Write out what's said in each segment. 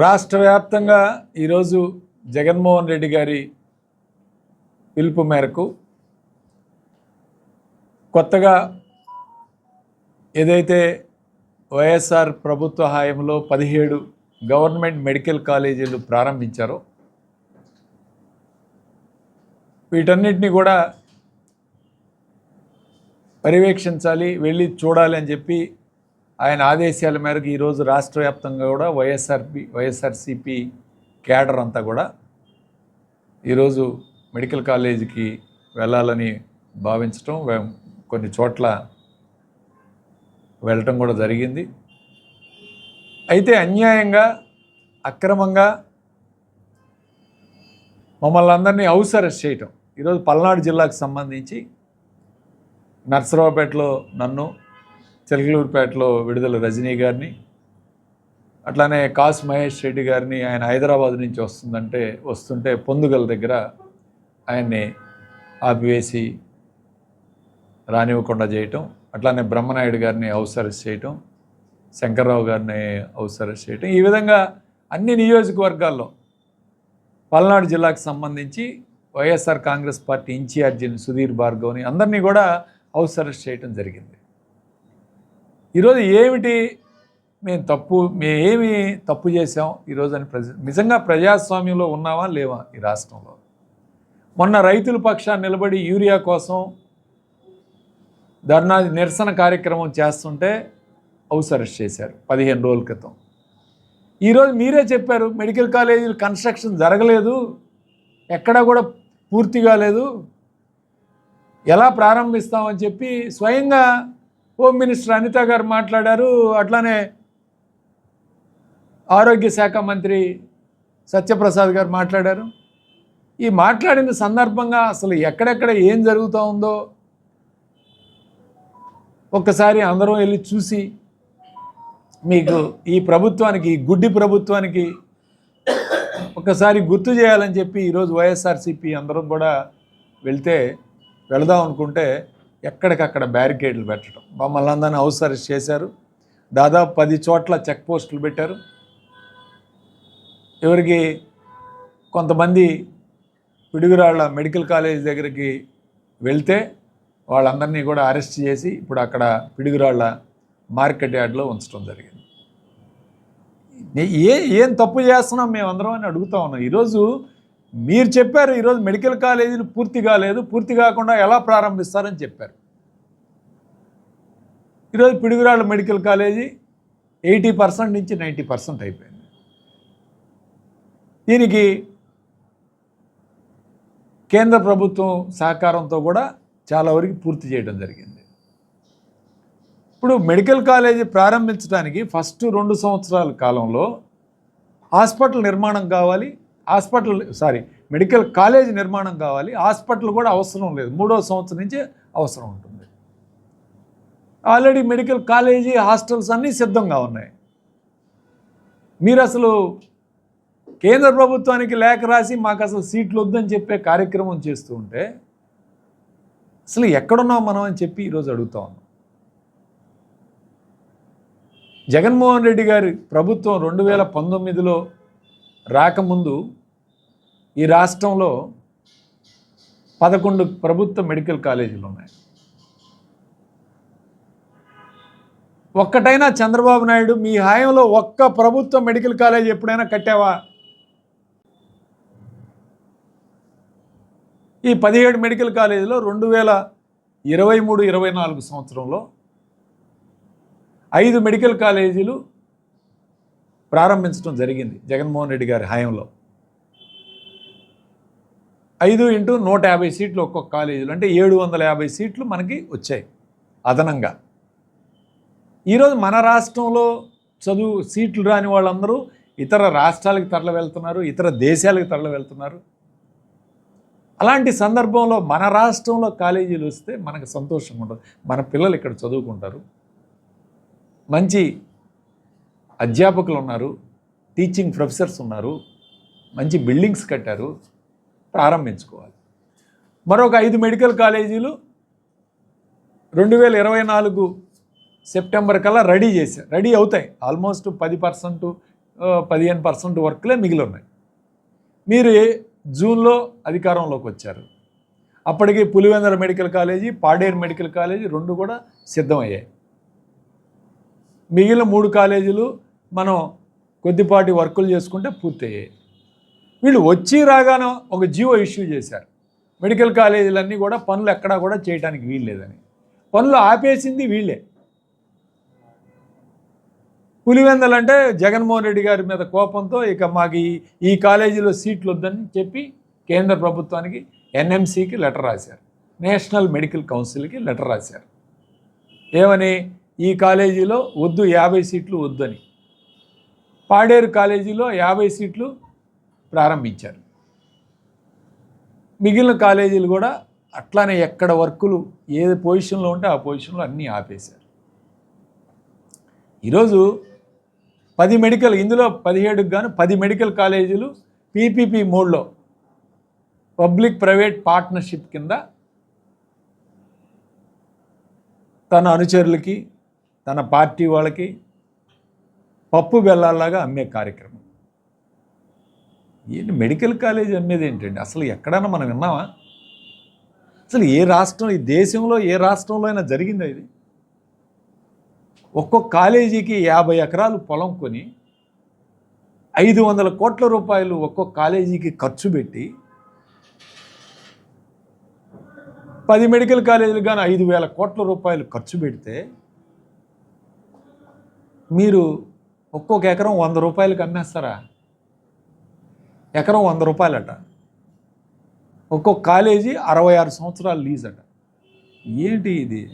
రాష్ట్ర వ్యాప్తంగా ఈరోజు జగన్మోహన్ రెడ్డి గారి పిలుపు మేరకు కొత్తగా ఏదైతే వైఎస్ఆర్ ప్రభుత్వ హాయంలో పదిహేడు గవర్నమెంట్ మెడికల్ కాలేజీలు ప్రారంభించారో వీటన్నిటిని కూడా పర్యవేక్షించాలి వెళ్ళి చూడాలి అని చెప్పి ఆయన ఆదేశాల మేరకు ఈరోజు రాష్ట్ర వ్యాప్తంగా కూడా వైఎస్ఆర్పి వైఎస్ఆర్సిపి క్యాడర్ అంతా కూడా ఈరోజు మెడికల్ కాలేజీకి వెళ్ళాలని భావించటం కొన్ని చోట్ల వెళ్ళటం కూడా జరిగింది. అయితే అన్యాయంగా అక్రమంగా మమ్మల్ని అందరినీ హౌస్ అరెస్ట్ చేయటం. ఈరోజు పల్నాడు జిల్లాకు సంబంధించి నర్సరావుపేటలో నన్ను చిలకలూరుపేటలో విడుదల రజనీ గారిని అట్లానే కాస్ మహేష్ రెడ్డి గారిని ఆయన హైదరాబాద్ నుంచి వస్తుందంటే వస్తుంటే పొందుగల దగ్గర ఆయన్ని ఆపివేసి రానివ్వకుండా చేయటం అట్లానే బ్రహ్మనాయుడు గారిని హౌస్ అరెస్ట్ చేయటం శంకర్రావు గారిని హౌస్ అరెస్ట్ చేయటం ఈ విధంగా అన్ని నియోజకవర్గాల్లో పల్నాడు జిల్లాకు సంబంధించి వైఎస్ఆర్ కాంగ్రెస్ పార్టీ ఇన్ఛార్జిని సుధీర్ భార్గవ్ని అందరినీ కూడా హౌస్ అరెస్ట్ చేయటం జరిగింది. ఈరోజు ఏమిటి మేము తప్పు మేమేమి తప్పు చేసాం ఈరోజు అని ప్రజ నిజంగా ప్రజాస్వామ్యంలో ఉన్నావా లేవా ఈ రాష్ట్రంలో? మొన్న రైతుల పక్షాన్ని నిలబడి యూరియా కోసం ధర్నా నిరసన కార్యక్రమం చేస్తుంటే హౌస్ అరెస్ట్ చేశారు పదిహేను రోజుల క్రితం. ఈరోజు మీరే చెప్పారు మెడికల్ కాలేజీలు కన్స్ట్రక్షన్ జరగలేదు ఎక్కడా కూడా పూర్తి కాలేదు ఎలా ప్రారంభిస్తామని చెప్పి స్వయంగా హోమ్ మినిస్టర్ అనిత గారు మాట్లాడారు. అట్లానే ఆరోగ్య శాఖ మంత్రి సత్యప్రసాద్ గారు మాట్లాడారు. ఈ మాట్లాడిన సందర్భంగా అసలు ఎక్కడెక్కడ ఏం జరుగుతూ ఉందో ఒక్కసారి అందరం వెళ్ళి చూసి మీకు ఈ ప్రభుత్వానికి ఈ గుడ్డి ప్రభుత్వానికి ఒకసారి గుర్తు చేయాలని చెప్పి ఈరోజు వైఎస్ఆర్సీపీ అందరం కూడా వెళ్తే వెళదాం అనుకుంటే ఎక్కడికక్కడ బ్యారికేడ్లు పెట్టడం. మమ్మల్ని అందరినీ హౌస్ అరెస్ట్ చేశారు. దాదాపు పది చోట్ల చెక్ పోస్టులు పెట్టారు. ఎవరికి కొంతమంది పిడుగురాళ్ళ మెడికల్ కాలేజ్ దగ్గరికి వెళ్తే వాళ్ళందరినీ కూడా అరెస్ట్ చేసి ఇప్పుడు అక్కడ పిడుగురాళ్ళ మార్కెట్ యార్డ్లో ఉంచడం జరిగింది. ఏ ఏం తప్పు చేస్తున్నాం మేమందరం అని అడుగుతా ఉన్నాం. ఈరోజు మీరు చెప్పారు ఈరోజు మెడికల్ కాలేజీలు పూర్తి కాలేదు పూర్తి కాకుండా ఎలా ప్రారంభిస్తారని చెప్పారు. ఈరోజు Piduguralla medical college eighty percent నుంచి నైంటీ పర్సెంట్ అయిపోయింది. దీనికి కేంద్ర ప్రభుత్వం సహకారంతో కూడా చాలా వరకు పూర్తి చేయడం జరిగింది. ఇప్పుడు మెడికల్ కాలేజీ ప్రారంభించడానికి ఫస్ట్ రెండు సంవత్సరాల కాలంలో హాస్పిటల్ నిర్మాణం కావాలి హాస్పిటల్ సారీ మెడికల్ కాలేజ్ నిర్మాణం కావాలి. హాస్పిటల్ కూడా అవసరం లేదు. మూడో సంవత్సరం నుంచే అవసరం ఉంటుంది. ఆల్రెడీ మెడికల్ కాలేజీ హాస్టల్స్ అన్నీ సిద్ధంగా ఉన్నాయి. మీరు అసలు కేంద్ర ప్రభుత్వానికి లేఖ రాసి మాకు అసలు సీట్లు వద్దని చెప్పే కార్యక్రమం చేస్తూ ఉంటే అసలు ఎక్కడున్నాం మనం అని చెప్పి ఈరోజు అడుగుతా ఉన్నాం. జగన్మోహన్ రెడ్డి గారి ప్రభుత్వం రెండు వేల పంతొమ్మిదిలో రాకముందు ఈ రాష్ట్రంలో పదకొండు ప్రభుత్వ మెడికల్ కాలేజీలు ఉన్నాయి. ఒక్కటైనా చంద్రబాబు నాయుడు మీ హాయంలో ఒక్క ప్రభుత్వ మెడికల్ కాలేజ్ ఎప్పుడైనా కట్టావా? ఈ పదిహేడు మెడికల్ కాలేజీలో రెండు వేల ఇరవై మూడు ఇరవై నాలుగు సంవత్సరంలో ఐదు మెడికల్ కాలేజీలు ప్రారంభించడం జరిగింది జగన్మోహన్ రెడ్డి గారి హయాంలో. ఐదు ఇంటూ నూట యాభై సీట్లు ఒక్కొక్క కాలేజీలు. అంటే ఏడు వందల యాభై సీట్లు మనకి వచ్చాయి అదనంగా. ఈరోజు మన రాష్ట్రంలో చదువు సీట్లు రాని వాళ్ళందరూ ఇతర రాష్ట్రాలకు తరలి వెళ్తున్నారు ఇతర దేశాలకు తరలి వెళ్తున్నారు. అలాంటి సందర్భంలో మన రాష్ట్రంలో కాలేజీలు వస్తే మనకు సంతోషంగా ఉంటుంది. మన పిల్లలు ఇక్కడ చదువుకుంటారు. మంచి అధ్యాపకులు ఉన్నారు టీచింగ్ ప్రొఫెసర్స్ ఉన్నారు మంచి బిల్డింగ్స్ కట్టారు. ప్రారంభించుకోవాలి. మరొక ఐదు మెడికల్ కాలేజీలు రెండు వేల ఇరవై నాలుగు సెప్టెంబర్ కల్లా రెడీ చేశారు. రెడీ అవుతాయి. ఆల్మోస్ట్ పది పర్సెంట్ పదిహేను పర్సెంట్ వర్క్లే మిగిలి ఉన్నాయి. మీరు జూన్లో అధికారంలోకి వచ్చారు? అప్పటికి Pulivendula medical college Paderu medical college రెండు కూడా సిద్ధమయ్యాయి. మిగిలిన మూడు కాలేజీలు మనం కొద్దిపాటి వర్కులు చేసుకుంటే పూర్తయ్యాయి. వీళ్ళు వచ్చి రాగానే ఒక జీవో ఇష్యూ చేశారు. మెడికల్ కాలేజీలన్నీ కూడా పనులు ఎక్కడా కూడా చేయడానికి వీల్లేదని. పనులు ఆపేసింది వీళ్ళే. పులివెందలంటే జగన్మోహన్ రెడ్డి గారి మీద కోపంతో ఇక మాకు ఈ ఈ కాలేజీలో సీట్లు వద్దని చెప్పి కేంద్ర ప్రభుత్వానికి ఎన్ఎంసీకి లెటర్ రాశారు. నేషనల్ మెడికల్ కౌన్సిల్కి లెటర్ రాశారు. ఏమని? ఈ కాలేజీలో వద్దు యాభై సీట్లు వద్దని. పాడేరు కాలేజీలో యాభై సీట్లు ప్రారంభించారు. మిగిలిన కాలేజీలు కూడా అట్లానే ఎక్కడ వర్కులు ఏ పొజిషన్లో ఉంటే ఆ పొజిషన్లో అన్నీ ఆపేశారు. ఈరోజు పది మెడికల్ ఇందులో పదిహేడుకు గాను పది మెడికల్ కాలేజీలు పీపీపీ మోడ్లో పబ్లిక్ ప్రైవేట్ పార్ట్నర్షిప్ కింద తన అనుచరులకి తన పార్టీ వాళ్ళకి పప్పు బెల్లాలాగా అమ్మే కార్యక్రమం. ఏంటి మెడికల్ కాలేజ్ అనేది ఏంటండి? అసలు ఎక్కడైనా మనం విన్నామా అసలు ఏ రాష్ట్రం ఈ దేశంలో ఏ రాష్ట్రంలో అయినా జరిగిందా ఇది? ఒక్కొక్క కాలేజీకి యాభై ఎకరాలు పొలం కొని ఐదు వందల కోట్ల రూపాయలు ఒక్కొక్క కాలేజీకి ఖర్చు పెట్టి పది మెడికల్ కాలేజీలు కానీ ఐదు వేల కోట్ల రూపాయలు ఖర్చు పెడితే మీరు ఒక్కొక్క ఎకరం వంద రూపాయలకి అమ్మేస్తారా? ఎకరం వంద రూపాయలట. ఒక్కొక్క కాలేజీ అరవై ఆరు సంవత్సరాలు లీజ్ అట ఏంటి ఇది?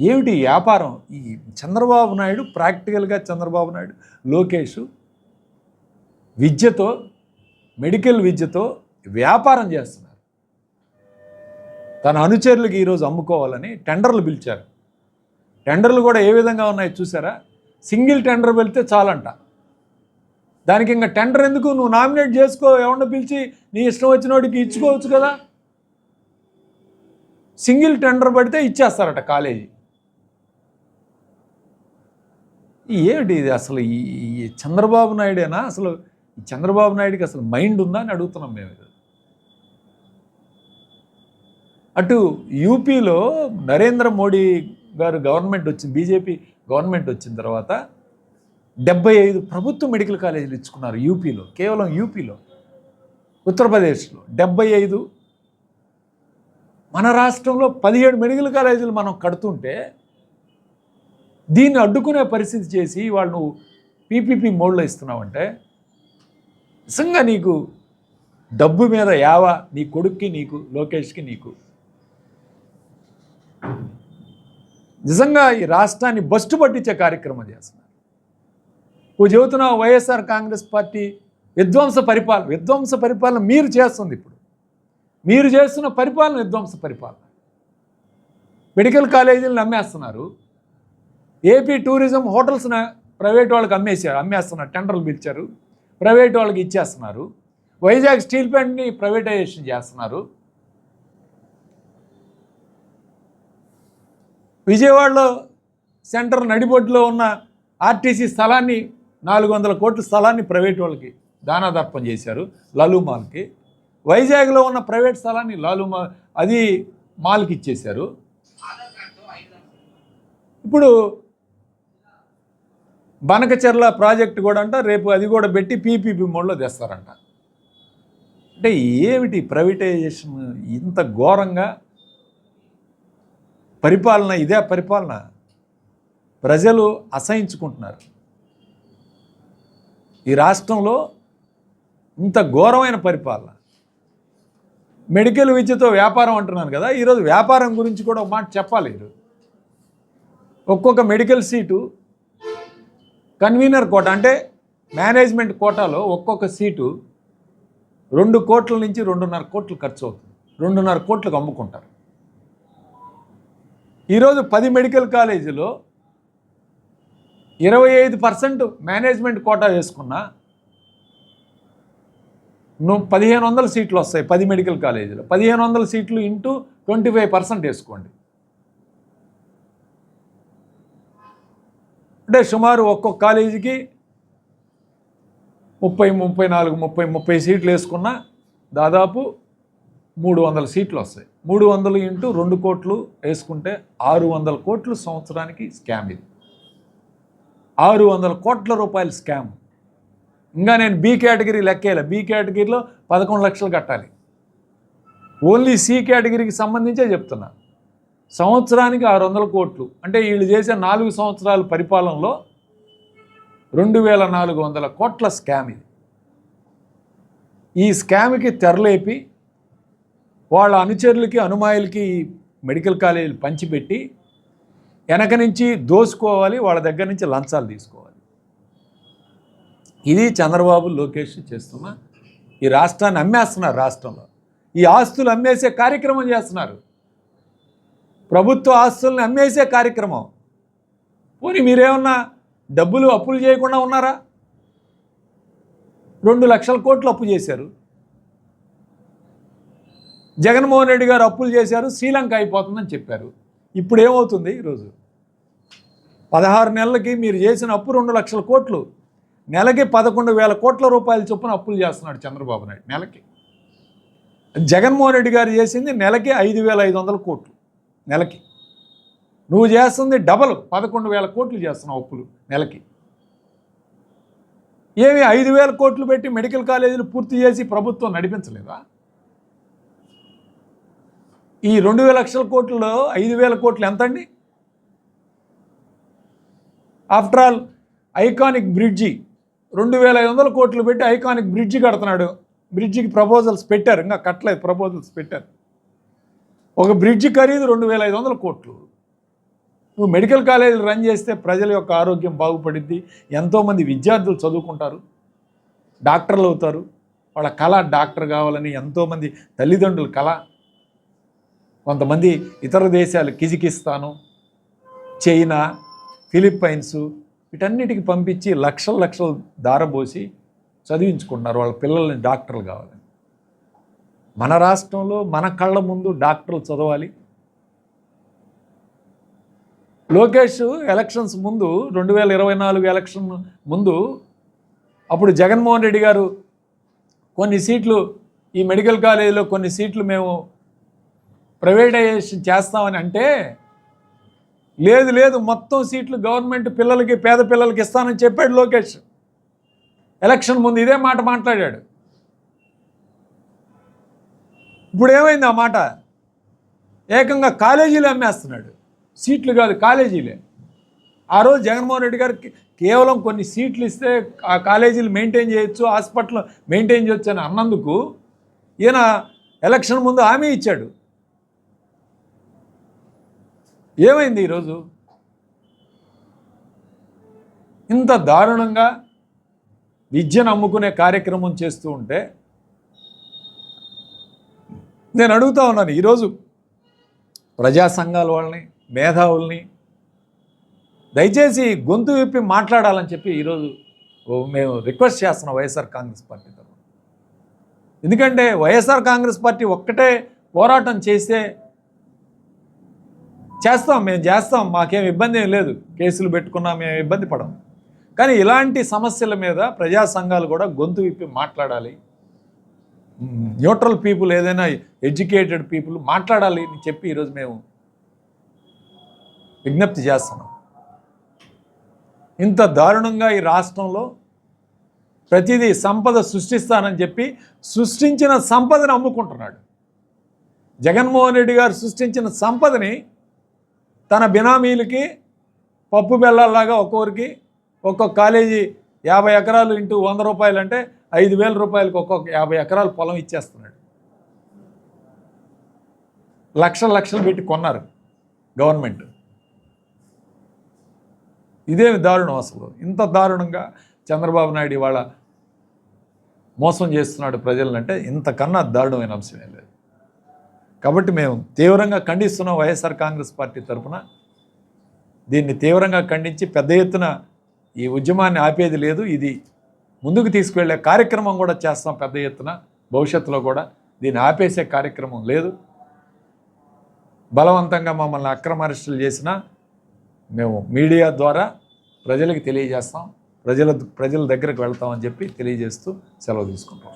ఏమిటి వ్యాపారం? ఈ చంద్రబాబు నాయుడు ప్రాక్టికల్గా చంద్రబాబు నాయుడు లోకేష్ విద్యతో మెడికల్ విద్యతో వ్యాపారం చేస్తున్నారు. తన అనుచరులకు ఈరోజు అమ్ముకోవాలని టెండర్లు పిలిచారు. టెండర్లు కూడా ఏ విధంగా ఉన్నాయో చూసారా? సింగిల్ టెండర్ వెళ్తే చాలంట. దానికి ఇంకా టెండర్ ఎందుకు? నువ్వు నామినేట్ చేసుకో ఎవరిని పిలిచి నీ ఇష్టం వచ్చిన వాడికి ఇచ్చుకోవచ్చు కదా. సింగిల్ టెండర్ పడితే ఇచ్చేస్తారట కాలేజీ. ఏమిటి ఇది అసలు? ఈ ఈ చంద్రబాబు నాయుడేనా? అసలు ఈ చంద్రబాబు నాయుడికి అసలు మైండ్ ఉందా అని అడుగుతున్నాం మేము ఇది. అటు యూపీలో నరేంద్ర మోడీ గారు గవర్నమెంట్ వచ్చింది బీజేపీ గవర్నమెంట్ వచ్చిన తర్వాత డెబ్బై ఐదు ప్రభుత్వ మెడికల్ కాలేజీలు ఇచ్చుకున్నారు యూపీలో కేవలం యూపీలో. ఉత్తరప్రదేశ్లో డెబ్బై ఐదు. మన రాష్ట్రంలో పదిహేడు మెడికల్ కాలేజీలు మనం కడుతుంటే దీన్ని అడ్డుకునే పరిస్థితి చేసి వాళ్ళు నువ్వు పీపీపీ మోడ్లో ఇస్తున్నావంటే నిజంగా నీకు డబ్బు మీద యావ నీ కొడుక్కి నీకు లోకేష్కి నీకు నిజంగా ఈ రాష్ట్రాన్ని బస్టు పట్టించే కార్యక్రమం చేస్తున్నారు నువ్వు చెబుతున్నావు వైఎస్ఆర్ కాంగ్రెస్ పార్టీ విధ్వంస పరిపాలన విధ్వంస పరిపాలన మీరు చేస్తుంది ఇప్పుడు. మీరు చేస్తున్న పరిపాలన విధ్వంస పరిపాలన. మెడికల్ కాలేజీలను అమ్మేస్తున్నారు ఏపీ టూరిజం హోటల్స్ని ప్రైవేట్ వాళ్ళకి అమ్మేశారు అమ్మేస్తున్నారు టెండర్లు పిలిచారు ప్రైవేట్ వాళ్ళకి ఇచ్చేస్తున్నారు. వైజాగ్ స్టీల్ ప్లాంట్ని ప్రైవేటైజేషన్ చేస్తున్నారు. విజయవాడలో సెంటర్ నడిబొడ్డులో ఉన్న ఆర్టీసీ స్థలాన్ని నాలుగు వందల కోట్ల స్థలాన్ని ప్రైవేట్ వాళ్ళకి దానాదర్పం చేశారు లలూ మాల్కి. వైజాగ్లో ఉన్న ప్రైవేట్ స్థలాన్ని లాలు మాల్ అది మాల్కి ఇచ్చేశారు. ఇప్పుడు బనకచెర్ల ప్రాజెక్ట్ కూడా అంట రేపు అది కూడా పెట్టి పీపీపీ మోడ్లో తెస్తారంట. అంటే ఏమిటి ప్రైవేటైజేషన్ ఇంత ఘోరంగా? పరిపాలన ఇదే పరిపాలన. ప్రజలు అసహించుకుంటున్నారు. ఈ రాష్ట్రంలో ఇంత ఘోరమైన పరిపాలన. మెడికల్ విద్యతో వ్యాపారం అంటున్నాను కదా ఈరోజు వ్యాపారం గురించి కూడా ఒక మాట చెప్పాలి. ఈరోజు ఒక్కొక్క మెడికల్ సీటు కన్వీనర్ కోట అంటే మేనేజ్మెంట్ కోటాలో ఒక్కొక్క సీటు రెండు కోట్ల నుంచి రెండున్నర కోట్లు ఖర్చు అవుతుంది. రెండున్నర కోట్లకు అమ్ముకుంటారు. ఈరోజు పది మెడికల్ కాలేజీలో ఇరవై ఐదు పర్సెంట్ మేనేజ్మెంట్ కోటా వేసుకున్నా నువ్వు పదిహేను వందల సీట్లు వస్తాయి పది మెడికల్ కాలేజీలో. పదిహేను వందల సీట్లు ఇంటూ ట్వంటీ ఫైవ్ పర్సెంట్ వేసుకోండి. అంటే సుమారు ఒక్కొక్క కాలేజీకి ముప్పై ముప్పై నాలుగు ముప్పై ముప్పై సీట్లు వేసుకున్నా దాదాపు మూడు వందల సీట్లు వస్తాయి. మూడు వందలు ఇంటూ రెండు కోట్లు వేసుకుంటే ఆరు వందల కోట్లు సంవత్సరానికి స్కామ్ ఇది. ఆరు వందల కోట్ల రూపాయల స్కామ్. ఇంకా నేను బి కేటగిరీ లెక్కేయాలి. బి కేటగిరీలో పదకొండు లక్షలు కట్టాలి. ఓన్లీ సి కేటగిరీకి సంబంధించే చెప్తున్నా. సంవత్సరానికి ఆరు వందల కోట్లు. అంటే వీళ్ళు చేసే నాలుగు సంవత్సరాల పరిపాలనలో రెండు వేల నాలుగు వందల కోట్ల స్కామ్ ఇది. ఈ స్కామ్కి తెరలేపి వాళ్ళ అనుచరులకి అనుమాయులకి మెడికల్ కాలేజీలు పంచిపెట్టి వెనక నుంచి దోసుకోవాలి వాళ్ళ దగ్గర నుంచి లంచాలు తీసుకోవాలి. ఇది చంద్రబాబు లోకేష్ చేస్తున్న ఈ రాష్ట్రాన్ని అమ్మేస్తున్నారు రాష్ట్రంలో. ఈ ఆస్తులు అమ్మేసే కార్యక్రమం చేస్తున్నారు. ప్రభుత్వ ఆస్తుల్ని అమ్మేసే కార్యక్రమం. పోనీ మీరేమన్నా డబ్బులు అప్పులు చేయకుండా ఉన్నారా? రెండు లక్షల కోట్లు అప్పు చేశారు. జగన్మోహన్ రెడ్డి గారు అప్పులు చేశారు శ్రీలంక అయిపోతుందని చెప్పారు. ఇప్పుడు ఏమవుతుంది ఈరోజు పదహారు నెలలకి మీరు చేసిన అప్పు రెండు లక్షల కోట్లు. నెలకి పదకొండు వేల కోట్ల రూపాయల చొప్పున అప్పులు చేస్తున్నాడు చంద్రబాబు నాయుడు నెలకి. జగన్మోహన్ రెడ్డి గారు చేసింది నెలకి ఐదు వేల ఐదు వందల కోట్లు. నెలకి. నువ్వు చేస్తుంది డబల్ పదకొండు వేల కోట్లు చేస్తున్నావు అప్పులు నెలకి. ఏమి ఐదు వేల కోట్లు పెట్టి మెడికల్ కాలేజీలు పూర్తి చేసి ప్రభుత్వం నడిపించలేదా? ఈ రెండు వేల లక్షల కోట్లలో ఐదు వేల కోట్లు ఎంత అండి ఆఫ్టర్ ఆల్ ఐకానిక్ బ్రిడ్జి రెండు వేల ఐదు వందల కోట్లు పెట్టి ఐకానిక్ బ్రిడ్జి కడుతున్నాడు. బ్రిడ్జికి ప్రపోజల్స్ పెట్టారు ఇంకా కట్టలేదు ప్రపోజల్స్ పెట్టారు. ఒక బ్రిడ్జి ఖరీదు రెండు వేల ఐదు వందల కోట్లు. నువ్వు మెడికల్ కాలేజీలు రన్ చేస్తే ప్రజల యొక్క ఆరోగ్యం బాగుపడింది ఎంతోమంది విద్యార్థులు చదువుకుంటారు డాక్టర్లు అవుతారు. వాళ్ళ కళ డాక్టర్ కావాలని ఎంతోమంది తల్లిదండ్రుల కళ. కొంతమంది ఇతర దేశాలు కిజికిస్తాను చైనా ఫిలిప్పైన్స్ వీటన్నిటికి పంపించి లక్షల లక్షలు దారబోసి చదివించుకుంటున్నారు వాళ్ళ పిల్లల్ని డాక్టర్లు కావాలని మన రాష్ట్రంలో మన కళ్ళ ముందు డాక్టర్లు చదవాలి. లోకేష్ ఎలక్షన్స్ ముందు రెండు వేల ఇరవై నాలుగు ఎలక్షన్ ముందు అప్పుడు జగన్మోహన్ రెడ్డి గారు కొన్ని సీట్లు ఈ మెడికల్ కాలేజీలో కొన్ని సీట్లు మేము ప్రైవేటైజేషన్ చేస్తామని అంటే లేదు లేదు మొత్తం సీట్లు గవర్నమెంట్ పిల్లలకి పేద పిల్లలకి ఇస్తానని చెప్పాడు లోకేష్. ఎలక్షన్ ముందు ఇదే మాట మాట్లాడాడు. ఇప్పుడు ఏమైంది ఆ మాట? ఏకంగా కాలేజీలు అమ్మేస్తున్నాడు. సీట్లు కాదు కాలేజీలే. ఆ రోజు జగన్మోహన్ రెడ్డి గారికి కేవలం కొన్ని సీట్లు ఇస్తే ఆ కాలేజీలు మెయింటైన్ చేయొచ్చు హాస్పిటల్ మెయింటైన్ చేయొచ్చు అని అన్నందుకు ఈయన ఎలక్షన్ ముందు హామీ ఇచ్చాడు. ఏమైంది ఈరోజు? ఇంత దారుణంగా విద్యను అమ్ముకునే కార్యక్రమం చేస్తూ ఉంటే నేను అడుగుతా ఉన్నాను ఈరోజు ప్రజా సంఘాల వాళ్ళని మేధావుల్ని దయచేసి గొంతు విప్పి మాట్లాడాలని చెప్పి ఈరోజు మేము రిక్వెస్ట్ చేస్తున్నాం వైఎస్ఆర్ కాంగ్రెస్ పార్టీ తరఫున. ఎందుకంటే వైఎస్ఆర్ కాంగ్రెస్ పార్టీ ఒక్కటే పోరాటం చేస్తే చేస్తాం మేము చేస్తాం మాకేం ఇబ్బంది ఏం లేదు. కేసులు పెట్టుకున్నా మేము ఇబ్బంది పడం. కానీ ఇలాంటి సమస్యల మీద ప్రజా సంఘాలు కూడా గొంతు విప్పి మాట్లాడాలి. న్యూట్రల్ పీపుల్ ఏదైనా ఎడ్యుకేటెడ్ పీపుల్ మాట్లాడాలి అని చెప్పి ఈరోజు మేము విజ్ఞప్తి చేస్తున్నాం. ఇంత దారుణంగా ఈ రాష్ట్రంలో ప్రతిదీ సంపద సృష్టిస్తానని చెప్పి సృష్టించిన సంపదను అమ్ముకుంటున్నాడు. జగన్మోహన్ రెడ్డి గారు సృష్టించిన సంపదని తన బినామీలకి పప్పు బెల్లాల్లాగా ఒక్కొక్కరికి ఒక్కొక్క కాలేజీ యాభై ఎకరాలు ఇంటూ వంద రూపాయలు అంటే ఐదు వేల రూపాయలకు ఒక్కొక్క యాభై ఎకరాలు పొలం ఇచ్చేస్తున్నాడు. లక్షలు లక్షలు పెట్టి కొన్నారు గవర్నమెంట్. ఇదేమి దారుణం అసలు. ఇంత దారుణంగా చంద్రబాబు నాయుడు ఇవాళ మోసం చేస్తున్నాడు ప్రజలంటే ఇంతకన్నా దారుణమైన అంశమే లేదు. కాబట్టి మేము తీవ్రంగా ఖండిస్తున్నాం వైఎస్ఆర్ కాంగ్రెస్ పార్టీ తరఫున దీన్ని తీవ్రంగా ఖండించి పెద్ద ఎత్తున ఈ ఉద్యమాన్ని ఆపేది లేదు. ఇది ముందుకు తీసుకువెళ్ళే కార్యక్రమం కూడా చేస్తాం పెద్ద ఎత్తున. భవిష్యత్తులో కూడా దీన్ని ఆపేసే కార్యక్రమం లేదు. బలవంతంగా మమ్మల్ని అక్రమ అరెస్టులు చేసినా మేము మీడియా ద్వారా ప్రజలకు తెలియజేస్తాం. ప్రజల ప్రజల దగ్గరకు వెళ్తామని చెప్పి తెలియజేస్తూ సెలవు తీసుకుంటాం